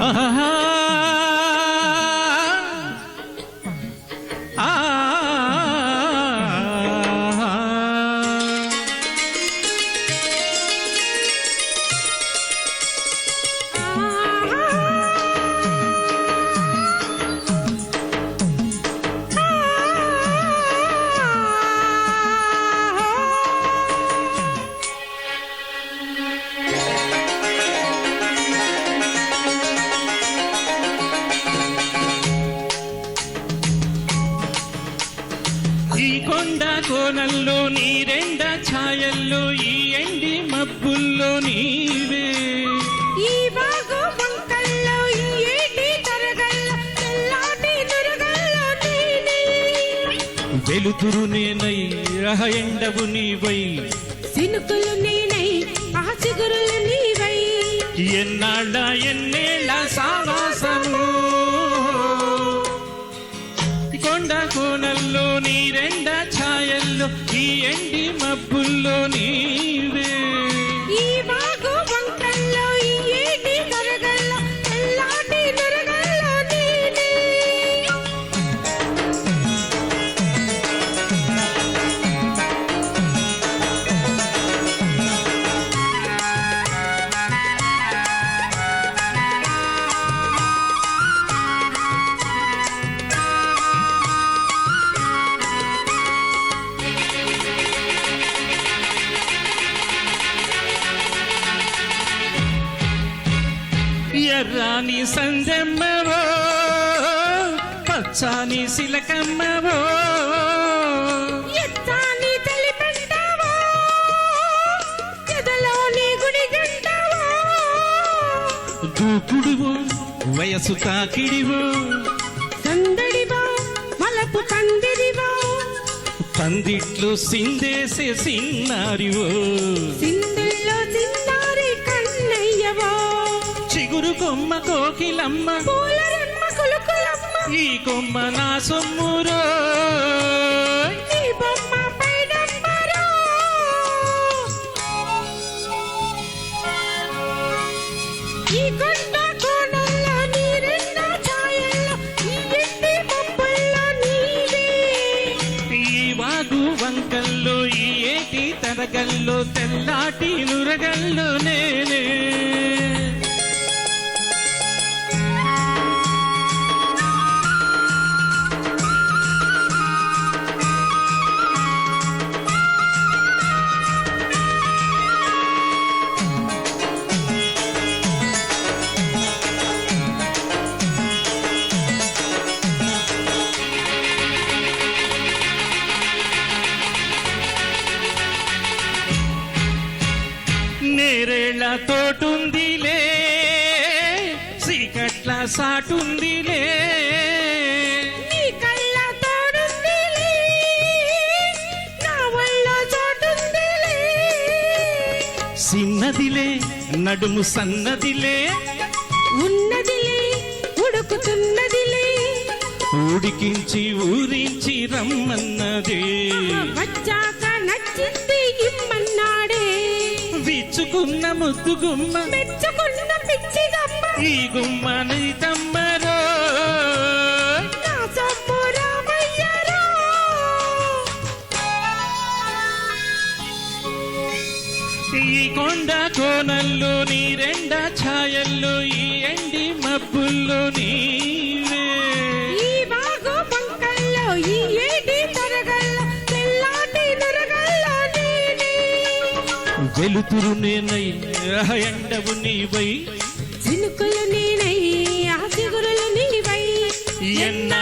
ఆహా. ఆ. కొండ కోనల్లో నీ రెండ ఛాయల్లో ఈ ఎండి మబ్బుల్లో నీవే. వెలుతురు నేనై రహ ఎండవు నీవై. సినుకులు నేనై ఆ చిగురులు నీవై. ఎన్నాళ్ళ ఎన్నేళ్ళ మబ్బుల్లో ఎర్రాని సంజమ్మవో పచ్చాని సిలకమ్మవో దూకుడువో వయసు తాకిడివో. సందడివో మలపు పందిరివో పందిట్లో సిందేసే సిన్నారివో. సింధుల్లో కోకిలమ్మ. ఈ కొమ్మ నా సొమ్మురో. ఈ వంకల్లో ఏటి తరగల్లో తెల్లాటి నురగల్లో నేనే. నేరేళ్ళ తోటుందిలే సీకట్ల సాటుందిలే. సిన్నదిలే నడుము సన్నదిలే. ఉన్నదిలే ఉడుకుతున్నదిలే. ఉడికించి ఊరించి రమ్మన్నదే. వచ్చాక నచ్చింది ఇమ్మన్నాడే. విచ్చుకున్న ముద్దు గుమ్మ మెచ్చుకున్న పిచ్చిదమ్మ. ఈ గుమ్మని తమ్మరో. నా రామయ్యరో. ఈ కొండ కోనల్లో నీ రెండ ఛాయల్లో ఈ ఎండి మబ్బుల్లో నీవే వెలుతురు నేనై ఎండవు నీవై. చినుకులు నేనై ఆ చిగురులు నీవై. ఎన్న